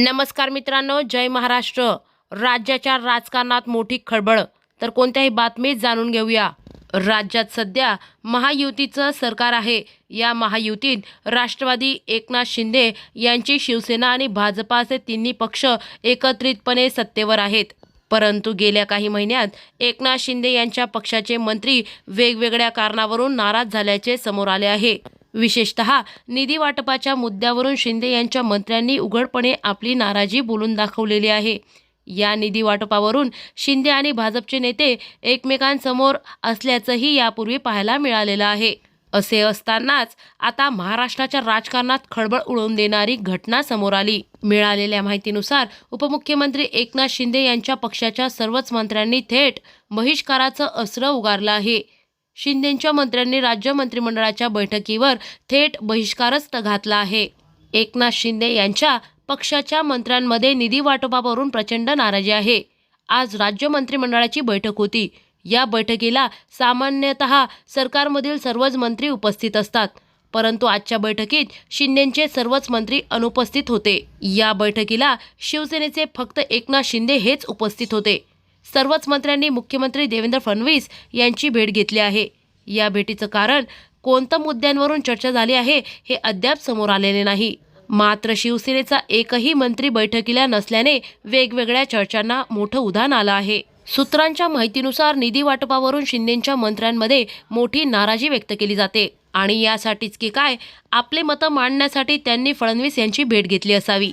नमस्कार मित्रांनो जय महाराष्ट्र. राज्याच्या राजकारणात मोठी खळबळ. तर कोणत्याही बातमीत जाणून घेऊया. राज्यात सध्या महायुतीचं सरकार आहे. या महायुतीत राष्ट्रवादी एकनाथ शिंदे यांची शिवसेना आणि भाजपा असे तिन्ही पक्ष एकत्रितपणे सत्तेवर आहेत. परंतु गेल्या काही महिन्यात एकनाथ शिंदे यांच्या पक्षाचे मंत्री वेगवेगळ्या कारणावरून नाराज झाल्याचे समोर आले आहे. विशेषतः निधी वाटपाच्या मुद्द्यावरून शिंदे यांच्या मंत्र्यांनी उघडपणे आपली नाराजी बोलून दाखवलेली आहे. या निधी वाटपावरून शिंदे आणि भाजपचे नेते एकमेकांसमोर असल्याचंही यापूर्वी पाहायला मिळालेलं आहे. असे असतानाच आता महाराष्ट्राच्या राजकारणात खळबळ उडवून देणारी घटना समोर आली. मिळालेल्या माहितीनुसार उपमुख्यमंत्री एकनाथ शिंदे यांच्या पक्षाच्या सर्वच मंत्र्यांनी थेट बहिष्काराचं अस्त्र उगारलं आहे. शिंदेंच्या मंत्र्यांनी राज्य मंत्रिमंडळाच्या बैठकीवर थेट बहिष्कारच घातला आहे. एकनाथ शिंदे यांच्या पक्षाच्या मंत्र्यांमध्ये निधी वाटपावरून प्रचंड नाराजी आहे. आज राज्य मंत्रिमंडळाची बैठक होती. या बैठकीला सामान्यतः सरकारमधील सर्वच मंत्री उपस्थित असतात. परंतु आजच्या बैठकीत शिंदेचे सर्वच मंत्री अनुपस्थित होते. या बैठकीला शिवसेनेचे फक्त एकनाथ शिंदे हेच उपस्थित होते. सर्वच मंत्र्यांनी मुख्यमंत्री देवेंद्र फडणवीस यांची भेट घेतली आहे. या भेटीचं कारण कोणत्या मुद्द्यांवरून चर्चा झाली आहे हे अद्याप समोर आलेले नाही. मात्र शिवसेनेचा एकही मंत्री बैठकीला नसल्याने वेगवेगळ्या चर्चांना मोठं उधाण आलं आहे. सूत्रांच्या माहितीनुसार निधी वाटपावरून शिंदेच्या मंत्र्यांमध्ये मोठी नाराजी व्यक्त केली जाते. आणि यासाठीच की काय आपले मतं मांडण्यासाठी त्यांनी फडणवीस यांची भेट घेतली असावी.